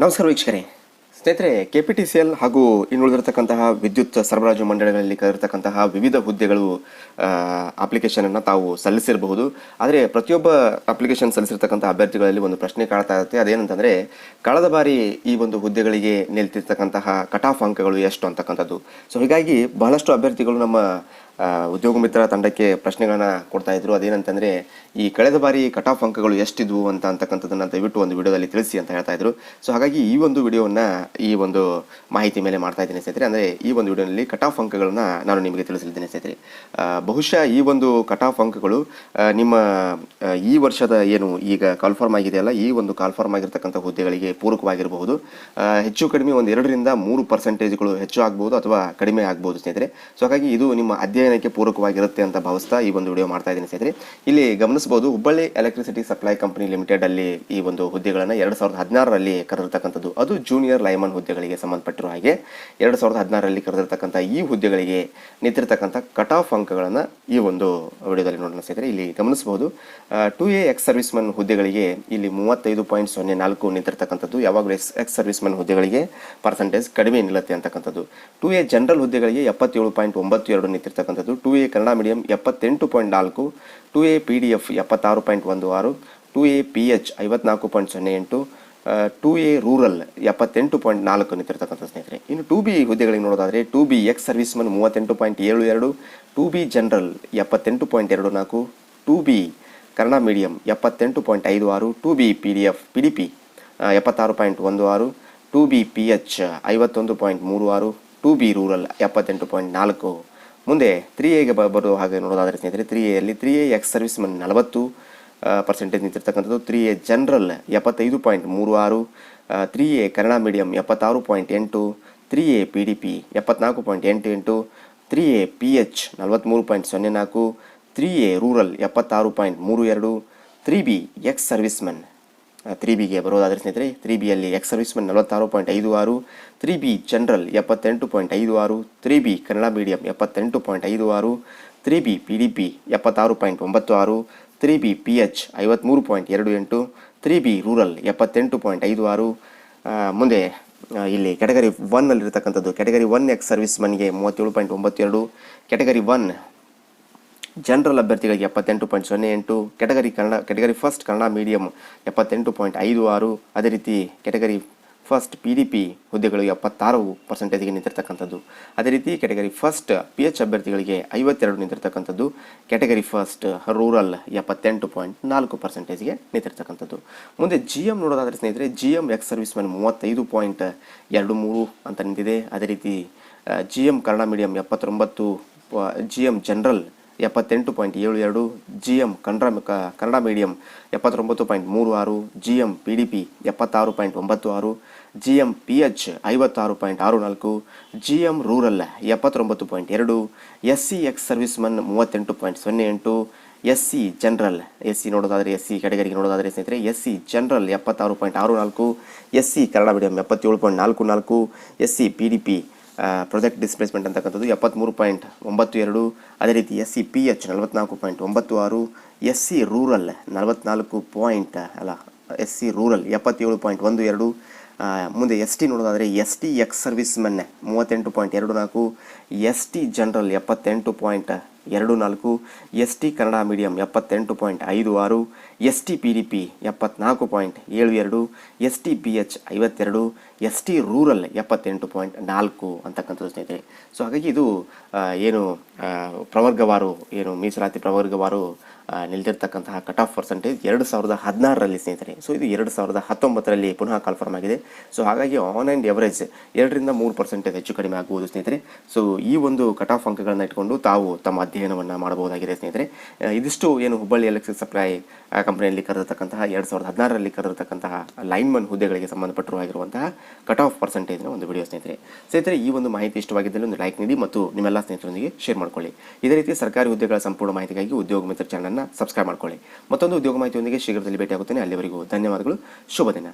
ನಮಸ್ಕಾರ ವೀಕ್ಷಕರೇ. ಸ್ನೇಹಿತರೆ K P T C L ಹಾಗೂ ಇನ್ನುಳಿದಿರತಕ್ಕಂತಹ ವಿದ್ಯುತ್ ಸರಬರಾಜು ಮಂಡಳಿಗಳಲ್ಲಿ ಕರೆದಿರ್ತಕ್ಕಂತಹ ವಿವಿಧ ಹುದ್ದೆಗಳು ಅಪ್ಲಿಕೇಶನನ್ನು ತಾವು ಸಲ್ಲಿಸಿರಬಹುದು. ಆದರೆ ಪ್ರತಿಯೊಬ್ಬ ಅಪ್ಲಿಕೇಶನ್ ಸಲ್ಲಿಸಿರ್ತಕ್ಕಂಥ ಅಭ್ಯರ್ಥಿಗಳಲ್ಲಿ ಒಂದು ಪ್ರಶ್ನೆ ಕಾಡ್ತಾ ಇರುತ್ತೆ. ಅದೇನಂತಂದರೆ, ಕಳೆದ ಬಾರಿ ಈ ಒಂದು ಹುದ್ದೆಗಳಿಗೆ ನಿಲ್ತಿರ್ತಕ್ಕಂತಹ ಕಟ್ ಆಫ್ ಅಂಕಗಳು ಎಷ್ಟು ಅಂತಕ್ಕಂಥದ್ದು. ಸೊ ಹೀಗಾಗಿ ಬಹಳಷ್ಟು ಅಭ್ಯರ್ಥಿಗಳು ನಮ್ಮ ಉದ್ಯೋಗ ಮಿತ್ರ ತಂಡಕ್ಕೆ ಪ್ರಶ್ನೆಗಳನ್ನ ಕೊಡ್ತಾ ಇದ್ರು. ಅದೇನಂತಂದ್ರೆ, ಈ ಕಳೆದ ಬಾರಿ ಕಟ್ ಆಫ್ ಅಂಕಗಳು ಎಷ್ಟಿದ್ವು ಅಂತ ಅಂತಕ್ಕಂಥದ್ದನ್ನ ದಯವಿಟ್ಟು ಒಂದು ವಿಡಿಯೋದಲ್ಲಿ ತಿಳಿಸಿ ಅಂತ ಹೇಳ್ತಾ ಇದ್ರು. ಸೊ, ಹಾಗಾಗಿ ಈ ಒಂದು ವಿಡಿಯೋವನ್ನ ಈ ಒಂದು ಮಾಹಿತಿ ಮೇಲೆ ಮಾಡ್ತಾ ಇದ್ದೀನಿ ಸ್ನೇಹಿತರೆ. ಅಂದ್ರೆ ಈ ಒಂದು ವಿಡಿಯೋನಲ್ಲಿ ಕಟ್ ಆಫ್ ಅಂಕಗಳನ್ನ ನಾನು ನಿಮಗೆ ತಿಳಿಸಲಿದ್ದೇನೆ ಸ್ನೇಹಿತರೆ. ಬಹುಶಃ ಈ ಒಂದು ಕಟ್ ಆಫ್ ಅಂಕಗಳು ನಿಮ್ಮ ಈ ವರ್ಷದ ಏನು ಈಗ ಕಾಲ್ಫಾರ್ಮ್ ಆಗಿದೆಯಲ್ಲ ಈ ಒಂದು ಕಾಲ್ಫಾರ್ಮ್ ಆಗಿರ್ತಕ್ಕಂಥ ಹುದ್ದೆಗಳಿಗೆ ಪೂರಕವಾಗಿರಬಹುದು. ಹೆಚ್ಚು ಕಡಿಮೆ ಒಂದು ಎರಡರಿಂದ ಮೂರು ಪರ್ಸೆಂಟೇಜ್ಗಳು ಹೆಚ್ಚು ಆಗ್ಬೋದು ಅಥವಾ ಕಡಿಮೆ ಆಗ್ಬೋದು ಸ್ನೇಹಿತರೆ. ಸೊ, ಹಾಗಾಗಿ ಇದು ನಿಮ್ಮ ಅಧ್ಯಯನಕ್ಕೆ ಪೂರಕವಾಗಿರುತ್ತೆ ಅಂತ ಭಾವಿಸ್ತಾ ಈ ಒಂದು ವಿಡಿಯೋ ಮಾಡ್ತಾ ಇದ್ದೀನಿ ಸ್ನೇಹಿತರೆ. ಇಲ್ಲಿ ಗಮನಿಸಬಹುದು Hubballi electricity supply company limited ಅಲ್ಲಿ ಈ ಒಂದು ಹುದ್ದೆಗಳನ್ನು ಎರಡು ಸಾವಿರದ ಹದಿನಾರರಲ್ಲಿ ಕರೆದಿರ್ತಕ್ಕಂಥದ್ದು. ಅದು ಜೂನಿಯರ್ ಲೈಮನ್ ಹುದ್ದೆಗಳಿಗೆ ಸಂಬಂಧಪಟ್ಟಿರುವ ಹಾಗೆ ಎರಡು ಸಾವಿರದ ಹದಿನಾರರಲ್ಲಿ ಕರೆದಿರ್ತಕ್ಕಂಥ ಈ ಹುದ್ದೆಗಳಿಗೆ ನಿಂತಿರ್ತಕ್ಕಂಥ ಕಟ್ ಆಫ್ ಅಂಕಗಳನ್ನು ಈ ಒಂದು ವಿಡಿಯೋದಲ್ಲಿ ನೋಡೋಣ ಸ್ನೇಹಿತರೆ. ಇಲ್ಲಿ ಗಮನಿಸಬಹುದು two A ex service Mann ಹುದ್ದೆಗಳಿಗೆ ಇಲ್ಲಿ ಮೂವತ್ತೈದು ಪಾಯಿಂಟ್ ಸೊನ್ನೆ ನಾಲ್ಕು ನಿಂತಿರ್ತಕ್ಕಂಥದ್ದು. ಯಾವಾಗಲೂ ಎಕ್ಸ್ ಎಕ್ಸ್ ಸರ್ವಿಸ್ ಮನ್ ಹುದ್ದೆಗಳಿಗೆ ಪರ್ಸೆಂಟೇಜ್ ಕಡಿಮೆ ನಿಲ್ಲುತ್ತೆ ಅಂತಕ್ಕಂಥದ್ದು. ಟು ಎ ಜನರಲ್ ಹುದ್ದೆಗಳಿಗೆ ಎಪ್ಪತ್ತೇಳು ಪಾಯಿಂಟ್ ಒಂಬತ್ತು ಎರಡು ನಿಂತಿರ್ತಕ್ಕಂಥದ್ದು ಟು ಎ ಕನ್ನಡ ಮೀಡಿಯಂ ಎಪ್ಪತ್ತೆಂಟು ಪಾಯಿಂಟ್ ನಾಲ್ಕು, two A P D F ಎಪ್ಪತ್ತಾರು ಪಾಯಿಂಟ್ ಒಂದು ಆರು, ಟು ಎ ಪಿ ಎಚ್ ಐವತ್ನಾಲ್ಕು ಪಾಯಿಂಟ್ ಸೊನ್ನೆ ಎಂಟು ಟು ಎ ರೂರಲ್ ಎಪ್ಪತ್ತೆಂಟು ಪಾಯಿಂಟ್ ನಾಲ್ಕು ನಿಂತಿರ್ತಕ್ಕಂಥ ಸ್ನೇಹಿತರೆ. ಇನ್ನು ಟು ಬಿ ಹುದ್ದೆಗಳಿಗೆ ನೋಡೋದಾದರೆ two B ex service Mann ಮೂವತ್ತೆಂಟು ಪಾಯಿಂಟ್ ಏಳು ಎರಡು, ಟು ಬಿ ಜನರಲ್ ಎಪ್ಪತ್ತೆಂಟು ಪಾಯಿಂಟ್ ಎರಡು ನಾಲ್ಕು, ಟು ಬಿ ಕನ್ನಡ ಮೀಡಿಯಂ ಎಪ್ಪತ್ತೆಂಟು ಪಾಯಿಂಟ್ ಐದು ಆರು, two B P D F P D P ಎಪ್ಪತ್ತಾರು ಪಾಯಿಂಟ್ ಒಂದು ಆರು, ಟು ಬಿ ಪಿ ಎಚ್ ಐವತ್ತೊಂದು ಪಾಯಿಂಟ್ ಮೂರು ಆರು, ಟು ಬಿ ರೂರಲ್ ಎಪ್ಪತ್ತೆಂಟು ಪಾಯಿಂಟ್ ನಾಲ್ಕು. ಮುಂದೆ ತ್ರೀ ಎಗೆ ಬರೋ ಹಾಗೆ ನೋಡೋದಾದರೆ ಸ್ನೇಹಿತರೆ ತ್ರೀ ಎಲ್ಲಿ three A ex service Mann ನಲವತ್ತು ಪರ್ಸೆಂಟೇಜ್ ನಿಂತಿರ್ತಕ್ಕಂಥದ್ದು ತ್ರೀ ಎ ಜನರಲ್ ಎಪ್ಪತ್ತೈದು ಪಾಯಿಂಟ್ ಮೂರು ಆರು ತ್ರೀ ಎ ಕನ್ನಡ ಮೀಡಿಯಂ ಎಪ್ಪತ್ತಾರು ಪಾಯಿಂಟ್ ಎಂಟು three A P D P ಎಪ್ಪತ್ನಾಲ್ಕು ಪಾಯಿಂಟ್ ಎಂಟು ಎಂಟು ತ್ರೀ ಎ ಪಿ ಎಚ್ ನಲವತ್ತ್ಮೂರು ಪಾಯಿಂಟ್ ಸೊನ್ನೆ ನಾಲ್ಕು ತ್ರೀ ಎ ರೂರಲ್ ಎಪ್ಪತ್ತಾರು ಪಾಯಿಂಟ್ ಮೂರು ಎರಡು three B ex serviceman three ಬಿಗೆ ಬರೋದಾದರೆ ಸ್ನೇಹಿತರೆ, ತ್ರೀ ಬಿಯಲ್ಲಿ ಎಕ್ಸ್ ಸರ್ವಿಸ್ಮನ್ ನಲವತ್ತಾರು ಪಾಯಿಂಟ್ ಐದು ಆರು, ತ್ರೀ ಬಿ ಜನರಲ್ ಎಪ್ಪತ್ತೆಂಟು ಪಾಯಿಂಟ್ ಐದು ಆರು, ತ್ರೀ ಬಿ ಕನ್ನಡ ಮೀಡಿಯಂ ಎಪ್ಪತ್ತೆಂಟು ಪಾಯಿಂಟ್ ಐದು ಆರು, three B P D P ಎಪ್ಪತ್ತಾರು ಪಾಯಿಂಟ್ ಒಂಬತ್ತು ಆರು, ತ್ರೀ ಬಿ ಪಿ ಎಚ್ ಐವತ್ತ್ಮೂರು ಪಾಯಿಂಟ್ ಎರಡು ಎಂಟು, ತ್ರೀ ಬಿ ರೂರಲ್ ಎಪ್ಪತ್ತೆಂಟು ಪಾಯಿಂಟ್ ಐದು ಆರು. ಮುಂದೆ ಇಲ್ಲಿ ಕ್ಯಾಟಗರಿ ಒನ್ನಲ್ಲಿರ್ತಕ್ಕಂಥದ್ದು ಕ್ಯಾಟಗರಿ ಒನ್ ಎಕ್ಸ್ ಸರ್ವಿಸ್ ಮನ್ಗೆ ಮೂವತ್ತೇಳು ಪಾಯಿಂಟ್ ಒಂಬತ್ತೆರಡು, ಕ್ಯಾಟಗರಿ ಒನ್ ಜನರಲ್ ಅಭ್ಯರ್ಥಿಗಳಿಗೆ ಎಪ್ಪತ್ತೆಂಟು ಪಾಯಿಂಟ್ ಸೊನ್ನೆ ಎಂಟು category Kannada category first Kannada medium ಎಪ್ಪತ್ತೆಂಟು ಪಾಯಿಂಟ್ ಐದು ಆರು, ಅದೇ ರೀತಿ category first P D P ಹುದ್ದೆಗಳು ಎಪ್ಪತ್ತಾರು ಪರ್ಸೆಂಟೇಜ್ಗೆ ನಿಂತಿರ್ತಕ್ಕಂಥದ್ದು. ಅದೇ ರೀತಿ ಕೆಟಗರಿ ಫಸ್ಟ್ ಪಿ ಎಚ್ ಅಭ್ಯರ್ಥಿಗಳಿಗೆ ಐವತ್ತೆರಡು ನಿಂತಿರ್ತಕ್ಕಂಥದ್ದು. ಕೆಟಗರಿ ಫಸ್ಟ್ ರೂರಲ್ ಎಪ್ಪತ್ತೆಂಟು ಪಾಯಿಂಟ್ ನಾಲ್ಕು ಪರ್ಸೆಂಟೇಜ್ಗೆ ನಿಂತಿರ್ತಕ್ಕಂಥದ್ದು. ಮುಂದೆ ಜಿ ಎಂ ನೋಡೋದಾದರೆ ಸ್ನೇಹಿತರೆ G M ex service man ಮೂವತ್ತೈದು ಪಾಯಿಂಟ್ ಎರಡು ಮೂರು ಅಂತ ನಿಂತಿದೆ. ಅದೇ ರೀತಿ ಜಿ ಎಂ ಕನ್ನಡ ಮೀಡಿಯಂ ಎಪ್ಪತ್ತೊಂಬತ್ತು ಜಿ ಎಂ ಜನರಲ್ ಎಪ್ಪತ್ತೆಂಟು ಪಾಯಿಂಟ್ ಏಳು ಎರಡು G M Kannada Kannada medium ಎಪ್ಪತ್ತೊಂಬತ್ತು ಪಾಯಿಂಟ್ ಮೂರು ಆರು G M P D P ಎಪ್ಪತ್ತಾರು ಪಾಯಿಂಟ್ ಒಂಬತ್ತು ಆರು ಜಿ ಎಂ ಪಿ ಎಚ್ ಐವತ್ತಾರು ಪಾಯಿಂಟ್ ಆರು ನಾಲ್ಕು ಜಿ ಎಂ ರೂರಲ್ ಎಪ್ಪತ್ತೊಂಬತ್ತು ಪಾಯಿಂಟ್ ಎರಡು ಎಸ್ ಸಿ ಎಕ್ಸ್ ಸರ್ವಿಸ್ಮನ್ ಮೂವತ್ತೆಂಟು ಪಾಯಿಂಟ್ ಸೊನ್ನೆ ಎಂಟು S C general S C ನೋಡೋದಾದರೆ ಎಸ್ ಸಿ ಕೆಟಗರಿಗೆ ನೋಡೋದಾದರೆ ಸ್ನೇಹಿತರೆ ಎಸ್ ಸಿ ಜನರಲ್ ಎಪ್ಪತ್ತಾರು ಪಾಯಿಂಟ್ ಆರು ನಾಲ್ಕು ಎಸ್ ಸಿ ಕನ್ನಡ ಮೀಡಿಯಂ ಎಪ್ಪತ್ತೇಳು ಪಾಯಿಂಟ್ ನಾಲ್ಕು ನಾಲ್ಕು S C P D P project displacement ಅಂತಕ್ಕಂಥದ್ದು ಎಪ್ಪತ್ತ್ಮೂರು ಪಾಯಿಂಟ್ ಒಂಬತ್ತು ಎರಡು, ಅದೇ ರೀತಿ ಎಸ್ ಸಿ ಪಿ ಎಚ್ ನಲವತ್ನಾಲ್ಕು ಪಾಯಿಂಟ್ ಒಂಬತ್ತು ಆರು ಎಸ್ ಸಿ ರೂರಲ್ ನಲವತ್ನಾಲ್ಕು ಪಾಯಿಂಟ್, ಅಲ್ಲ ಎಸ್ ಸಿ ರೂರಲ್ ಎಪ್ಪತ್ತೇಳು ಪಾಯಿಂಟ್ ಒಂದು ಎರಡು ಮುಂದೆ ಎಸ್ ಟಿ ನೋಡೋದಾದರೆ ಎಸ್ ಟಿ ಎಕ್ಸ್ ಸರ್ವಿಸ್ ಮೆನ್ನೆ ಮೂವತ್ತೆಂಟು ಪಾಯಿಂಟ್ ಎರಡು ನಾಲ್ಕು ಎಸ್ ಟಿ ಜನರಲ್ ಎಪ್ಪತ್ತೆಂಟು ಪಾಯಿಂಟ್ ಎರಡು ನಾಲ್ಕು, ಎಸ್ ಟಿ ಕನ್ನಡ ಮೀಡಿಯಂ ಎಪ್ಪತ್ತೆಂಟು ಪಾಯಿಂಟ್ ಐದು ಆರು, S T P D P ಎಪ್ಪತ್ನಾಲ್ಕು ಪಾಯಿಂಟ್ ಏಳು ಎರಡು, ಎಸ್ ಟಿ ಪಿ ಎಚ್ ಐವತ್ತೆರಡು, ಎಸ್ ಟಿ ರೂರಲ್ ಎಪ್ಪತ್ತೆಂಟು ಪಾಯಿಂಟ್ ನಾಲ್ಕು ಅಂತಕ್ಕಂಥದ್ದು ಸ್ನೇಹಿತರೆ. ಸೊ ಹಾಗಾಗಿ ಇದು ಏನು ಪ್ರವರ್ಗವಾರು, ಏನು ಮೀಸಲಾತಿ ಪ್ರವರ್ಗವಾರು ನಿಲ್ದಿರ್ತಕ್ಕಂತಹ ಕಟ್ ಆಫ್ ಪರ್ಸೆಂಟೇಜ್ ಎರಡು ಸಾವಿರದ ಹದಿನಾರರಲ್ಲಿ ಸ್ನೇಹಿತರೆ. ಸೊ ಇದು ಎರಡು ಸಾವಿರದ ಹತ್ತೊಂಬತ್ತರಲ್ಲಿ ಪುನಃ ಕನ್ಫರ್ಮ್ ಆಗಿದೆ. ಸೊ ಹಾಗಾಗಿ ಆನ್ ಆ್ಯಂಡ್ ಎವರೇಜ್ ಎರಡರಿಂದ ಮೂರು ಪರ್ಸೆಂಟೇಜ್ ಹೆಚ್ಚು ಕಡಿಮೆ ಆಗ್ಬೋದು ಸ್ನೇಹಿತರೆ. ಸೊ ಈ ಒಂದು ಕಟ್ ಆಫ್ ಅಂಕಗಳನ್ನು ಇಟ್ಕೊಂಡು ತಾವು ತಮ್ಮ ಅಧ್ಯಯನವನ್ನು ಮಾಡಬಹುದಾಗಿದೆ ಸ್ನೇಹಿತರೆ. ಇದಿಷ್ಟು ಏನು ಹುಬ್ಬಳ್ಳಿ ಎಲೆಕ್ಟ್ರಿಕ್ ಸಪ್ಲೈ ಕಂಪನಿಯಲ್ಲಿ ಕರೆದಿರ್ತಕ್ಕಂತಹ ಎರಡು ಸಾವಿರದ ಹದಿನಾರರಲ್ಲಿ ಕರೆದಿರ್ತಕ್ಕಂತಹ ಲೈನ್ಮನ್ ಹುದ್ದೆಗಳಿಗೆ ಸಂಬಂಧಪಟ್ಟಿರುವಂತಹ ಕಟ್ ಆಫ್ ಪರ್ಸೆಂಟೇಜ್ನ ಒಂದು ವಿಡಿಯೋ ಸ್ನೇಹಿತರೆ. ಸ್ನೇಹಿತರೆ, ಈ ಒಂದು ಮಾಹಿತಿ ಇಷ್ಟವಾಗಿದ್ದಲ್ಲಿ ಒಂದು ಲೈಕ್ ನೀಡಿ ಮತ್ತು ನಿಮ್ಮೆಲ್ಲ ಸ್ನೇಹಿತರೊಂದಿಗೆ ಶೇರ್ ಮಾಡಿಕೊಳ್ಳಿ. ಇದೇ ರೀತಿ ಸರ್ಕಾರಿ ಹುದ್ದೆಗಳ ಸಂಪೂರ್ಣ ಮಾಹಿತಿಗಾಗಿ ಉದ್ಯೋಗ ಮಿತ್ರ ಸಬ್ಸ್ಕ್ರೈಬ್ ಮಾಡ್ಕೊಳ್ಳಿ. ಮತ್ತೊಂದು ಉದ್ಯೋಗ ಮಾಹಿತಿಯೊಂದಿಗೆ ಶೀಘ್ರದಲ್ಲಿ ಭೇಟಿಯಾಗುತ್ತೇನೆ. ಅಲ್ಲಿವರೆಗೂ ಧನ್ಯವಾದಗಳು. ಶುಭ ದಿನ.